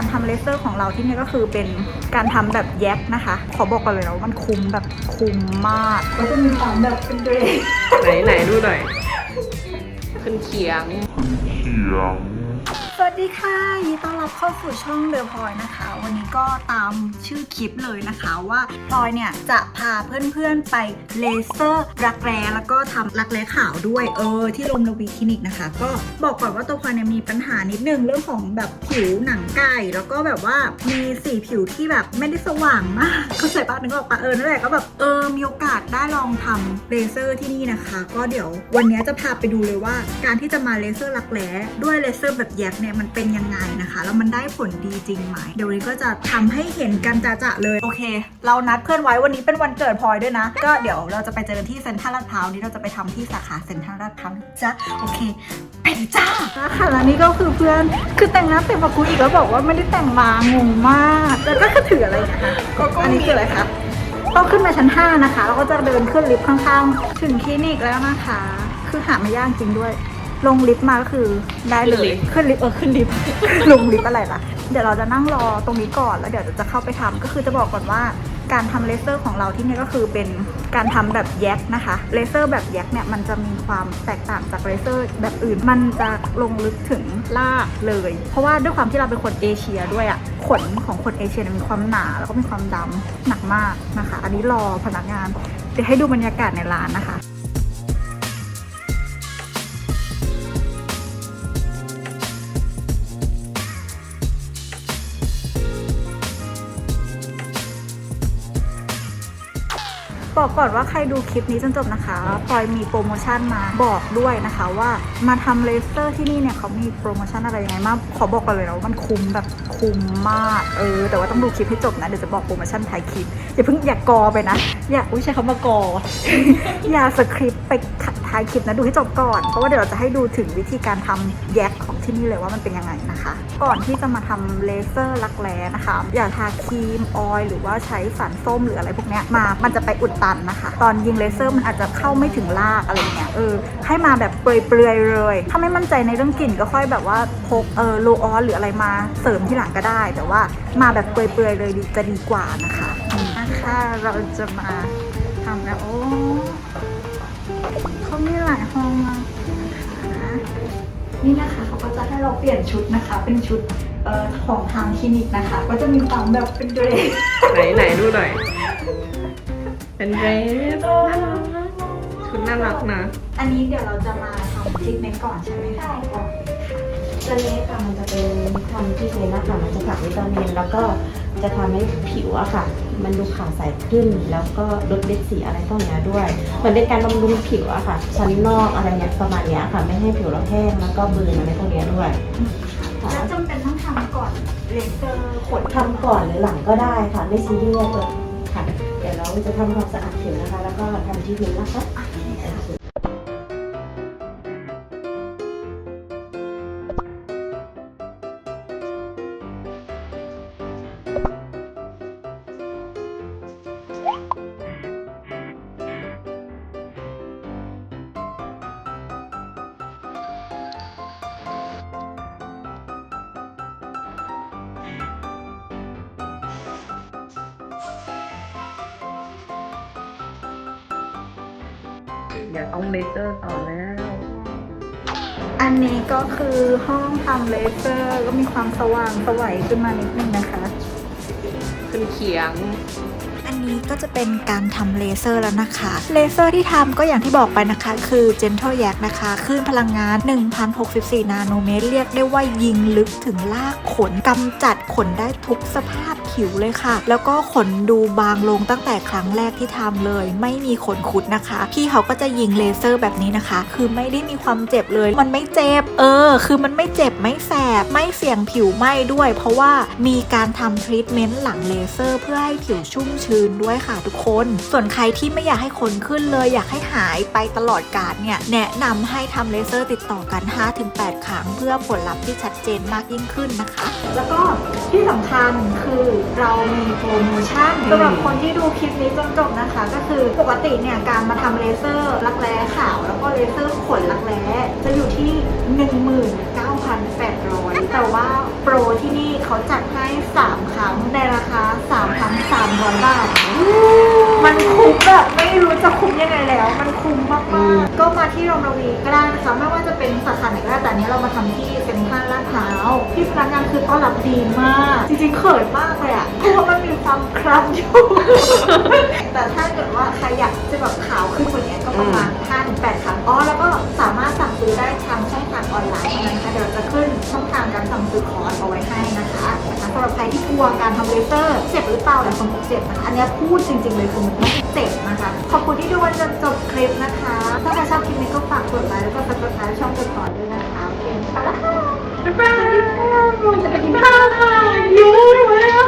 การทำเลเซอร์ของเราที่นี่ก็คือเป็นการทำแบบแยกนะคะ ขอบอกกันเลยนะว่ามันคุ้มแบบคุ้มมากก็จะมีความแบบเป็นเดรส ไหนไหนดูหน่อยขึ้นเขียง สวัสดีค่ะยินดีต้อนรับเข้าสู่ช่องเดอะพลอยนะคะ วันนี้ก็ตามชื่อคลิปเลยนะคะว่าพลอยเนี่ยจะพาเพื่อนๆไปเลเซอร์รักแร้แล้วก็ทำรักแร้ขาวด้วยเออที่ลมระวีคลินิกนะคะ ก็บอกก่อนว่าตัวพลอยเนี่ยมีปัญหานิดนึงเรื่องของแบบผิวหนังไก่แล้วก็แบบว่ามีสีผิวที่แบบไม่ได้สว่างมากเข้าใจปะนึกออกปะเออนั่นแหละก็แบบเออมีโอกาสได้ลองทำเลเซอร์ที่นี่นะคะ ก็เดี๋ยววันนี้จะพาไปดูเลยว่า การที่จะมาเลเซอร์รักแร้ด้วยเลเซอร์แบบแยกเนี่ยมันเป็นยังไงนะคะ แล้วมันได้ผลดีจริงไหม เดี๋ยวนี้ก็จะทำให้เห็นกันจะๆเลย โอเค เรานัดเพื่อนไว้วันนี้เป็นวันเกิดพลอยด้วยนะ ก็เดี๋ยวเราจะไปเจอกันที่เซ็นทรัลลาดพร้าวนี้เราจะไปทำที่สาขาเซ็นทรัลลาดพร้าวจ้ะโอเคไปจ้าค่ะแล้วนี่ก็คือเพื่อนคือแต่งหน้าเต็มปากกูอีกแล้วบอกว่าไม่ได้แต่งมางงมากแล้วก็คือถืออะไรนะคะอันนี้คืออะไรคะต้องขึ้นมาชั้น 5 นะคะ แล้วก็จะเดินขึ้นลิฟต์ข้างๆ ถึงคลินิกแล้วนะคะ คือหาไม่ยากจริงด้วย ลงลิฟต์มาก็คือได้เลย ขึ้นลิฟต์เออขึ้นลิฟต์ ลงลิฟต์อะไรล่ะ เดี๋ยวเราจะนั่งรอตรงนี้ก่อนแล้วเดี๋ยวจะเข้าไปทำก็คือจะบอกก่อนว่าการทำเลเซอร์ของเราที่นี่ก็คือเป็นการทำแบบแยกนะคะเลเซอร์แบบแยกเนี่ยมันจะมีความแตกต่างจากเลเซอร์แบบอื่นมันจะลงลึกถึงลากเลย เพราะว่าด้วยความที่เราเป็นคนเอเชียด้วยอะ่ะขนของคนเอเชียเนี่ยมีความหนาแล้วก็มีความดำหนักมากนะคะ อันนี้รอพนักงานเดี๋ยวให้ดูบรรยากาศในร้านนะคะ บอกก่อนว่าใครดูคลิปนี้จนจบนะคะพลอยมีโปรโมชั่นมาบอกด้วยนะคะว่ามาทำเลเซอร์ที่นี่เนี่ยเขามีโปรโมชั่นอะไรยังไงมากขอบอกกันเลยนะว่ามันคุ้มแบบคุ้มมากเออแต่ว่าต้องดูคลิปให้จบนะเดี๋ยวจะบอกโปรโมชั่นท้ายคลิปอย่าเพิ่งอย่ากกอไปนะ อย่าอุ้ยใช้คำว่ากอ อย่าสคริปต์ไปท้ายคลิปนะดูให้จบก่อนเพราะว่าเดี๋ยวเราจะให้ดูถึงวิธีการทำแยกของ ที่นี่เลยว่ามันเป็นยังไงนะคะ ก่อนที่จะมาทำเลเซอร์รักแร้นะคะ อย่าทาครีมออยล์หรือว่าใช้สารส้มหรืออะไรพวกเนี้ยมา มันจะไปอุดตันนะคะ ตอนยิงเลเซอร์มันอาจจะเข้าไม่ถึงรากอะไรเงี้ยเออให้มาแบบเปลือยๆเลย ถ้าไม่มั่นใจในเรื่องกลิ่นก็ค่อยแบบว่าพกเออโลออนหรืออะไรมาเสริมที่หลังก็ได้ แต่ว่ามาแบบเปลือยๆเลยดีจะดีกว่านะคะนะคะเราจะมาทำแล้วโอ้เขามีหลายห้องมากนะคะนี่นะคะ เขาก็จะให้เราเปลี่ยนชุดนะคะ เป็นชุดเอ่อของทางคลินิกนะคะ ก็จะมีความแบบเป็นเดรสไหนไหนดูหน่อย เป็นเดรสชุดน่ารักนะ อันนี้เดี๋ยวเราจะมาทำทรีทเมนต์ก่อนใช่ไหมคะค่ะตัวนี้ค่ะมันจะเป็นทำที่เซนนะคะมันจะขับวิตามินแล้วก็ จะทำให้ผิวอะค่ะ มันดูขาวใสขึ้น แล้วก็ลดเล็ดสีอะไรพวกเนี้ยด้วยมันเป็นการบำรุงผิวอะค่ะ ชั้นนอกอะไรเนี่ยประมาณเนี้ยค่ะ ไม่ให้ผิวเราแห้งแล้วก็เบืนอะไรพวกเนี้ยด้วยแล้วจำเป็นต้องทำก่อนเลเซอร์ขนทำก่อนหรือหลังก็ได้ค่ะ ไม่ซีเรียสเลยค่ะ เดี๋ยวเราจะทำความสะอาดผิวนะคะ แล้วก็ทำที่ผิวนะคะ อยากต้องเลเซอร์ต่อแล้ว อันนี้ก็คือห้องทำเลเซอร์ก็มีความสว่างสวัยขึ้นมานิดนึงนะคะ ขึ้นเขียง อันนี้ก็จะเป็นการทำเลเซอร์แล้วนะคะ เลเซอร์ที่ทำก็อย่างที่บอกไปนะคะ คือ Gentle Yak นะคะคลื่นพลังงาน 1064 นาโนเมตร เรียกได้ว่ายิงลึกถึงลากขนกำจัดขนได้ทุกสภาพผิวเลยค่ะ แล้วก็ขนดูบางลงตั้งแต่ครั้งแรกที่ทำเลย ไม่มีขนคุดนะคะ พี่เขาก็จะยิงเลเซอร์แบบนี้นะคะ คือไม่ได้มีความเจ็บเลย มันไม่เจ็บ เออ คือมันไม่เจ็บไม่แสบ ไม่เสี่ยงผิวไหม้ด้วย เพราะว่ามีการทำทรีทเมนต์หลังเลเซอร์เพื่อให้ผิวชุ่มชื้นด้วยค่ะทุกคน ส่วนใครที่ไม่อยากให้ขนขึ้นเลย อยากให้หายไปตลอดกาลเนี่ยแนะนำให้ทำเลเซอร์ติดต่อกัน 5-8 ครั้ง เพื่อผลลัพธ์ที่ชัดเจนมากยิ่งขึ้นนะคะ แล้วก็ที่สำคัญคือเรามีโปรโมชั่นสำหรับคนที่ดูคลิปนี้จนจบนะคะ ก็คือปกติเนี่ยการมาทำเลเซอร์รักแร้ขาว แล้วก็เลเซอร์ขนรักแร้จะอยู่ที่ 19,800 แต่ว่าโปรที่นี่เขาจัดให้ 3 ครั้งในราคา3,300บาท มันคุ้มแบบไม่รู้จะคุ้มยังไงแล้ว มันคุ้มมาก ๆ ก็มาที่โรงรวีก็ได้นะคะ ไม่ว่าจะเป็นสาขาไหนก็ได้แต่อันนี้เรามาทำที่เซ็นทรัลลาดพร้าวพี่พนักงานคือต้อนรับดีมาก จริง ๆ เขินมากเลยอะเพราะว่ามันมีความคล้ำอยู่ แต่ถ้าเกิดว่าใครอยากจะแบบขาวขึ้นกว่านี้ก็ประมาณ5ถึง8ครั้งอ๋อแล้วก็สามารถสั่งซื้อได้ทางช่องทางออนไลน์เท่านั้นนะคะเดี๋ยวจะขึ้นช่องทางการสั่งซื้อคอร์สเอา สำหรับใครที่กลัวการทำเลเซอร์เจ็บหรือเปล่าหลายคนบอกเจ็บนะอันนี้พูดจริง ๆ เลยคุณไม่เจ็บนะคะขอบคุณที่ดูวันจนจบคลิปนะคะ ถ้าใครชอบคลิปนี้ก็ฝากกดไลค์แล้วก็ติดตามช่องกดต่อด้วยนะคะโอเคไปละค่ะบ๊ายบายจะไปกินข้าวค่ะยูแล้ว